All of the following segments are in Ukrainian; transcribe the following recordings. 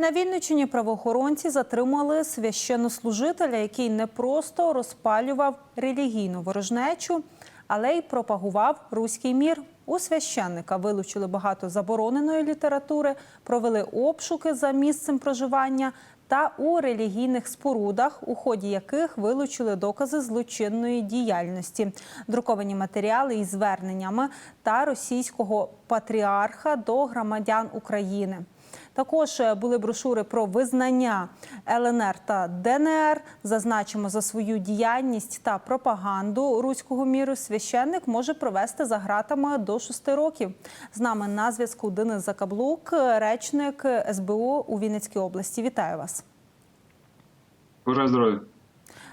На Вінниччині правоохоронці затримали священнослужителя, який не просто розпалював релігійну ворожнечу, але й пропагував руський мір. У священника вилучили багато забороненої літератури, провели обшуки за місцем проживання та у релігійних спорудах, у ході яких вилучили докази злочинної діяльності, друковані матеріали із зверненнями та російського патріарха до громадян України. Також е, були брошури про визнання ЛНР та ДНР. Зазначимо за свою діяльність та пропаганду руського міру. Священник може провести за ґратами до шести років. З нами на зв'язку Денис Закаблук, речник СБУ у Вінницькій області. Вітаю вас. Бажаю здоров'я.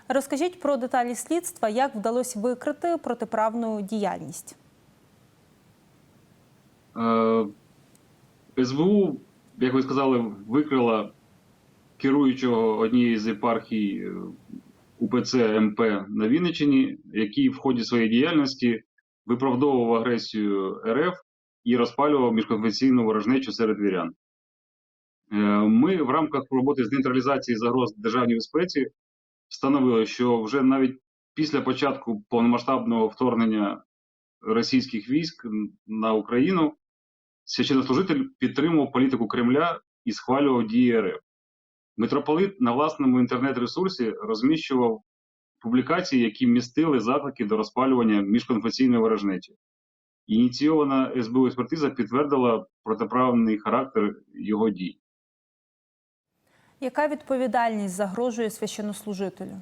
Розкажіть про деталі слідства, як вдалося викрити протиправну діяльність. Е, СБУ, як ви сказали, викрила керуючого однієї з єпархій е, УПЦ МП на Вінниччині, який в ході своєї діяльності виправдовував агресію РФ і розпалював міжконфесійну ворожнечу серед вірян. Е, Ми в рамках роботи з нейтралізації загроз державній безпеці встановили, що вже навіть після початку повномасштабного вторгнення російських військ на Україну священнослужитель підтримував політику Кремля і схвалював дії РФ. Митрополит на власному інтернет-ресурсі розміщував публікації, які містили заклики до розпалювання міжконфесійної ворожнечі. Ініційована СБУ експертиза підтвердила протиправний характер його дій. Яка відповідальність загрожує священнослужителю?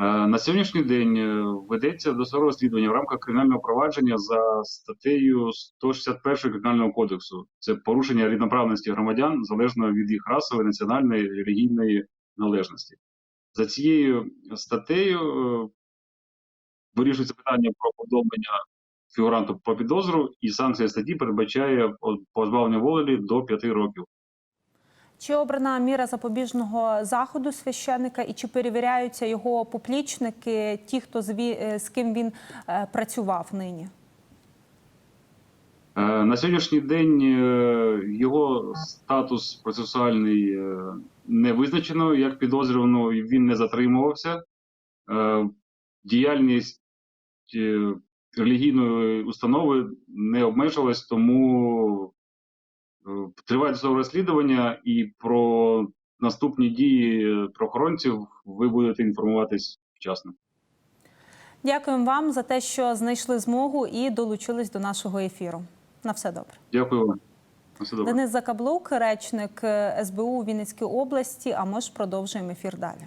Е, На сьогоднішній день е, ведеться досудове розслідування в рамках кримінального провадження за статтею 161 кримінального кодексу. Це порушення рівноправності громадян залежно від їх расової, національної релігійної належності. За цією статтею е, вирішується питання про повідомлення фігуранту про підозру, і санкція статті передбачає позбавлення волі до 5 років. Чи обрана міра запобіжного заходу священника, і чи перевіряються його поплічники, ті, хто з, е, з ким він е, працював нині? Е, На сьогоднішній день його статус процесуальний не визначено як підозрюваного, і він не затримувався. Діяльність релігійної установи не обмежилась, тому е, триває розслідування, і про наступні дії правоохоронців ви будете інформуватись вчасно. Дякуємо вам за те, що знайшли змогу і долучились до нашого ефіру. На все добре. Дякую вам. На все добре. Денис Закаблук, речник СБУ у Вінницькій області. А ми ж продовжуємо ефір далі.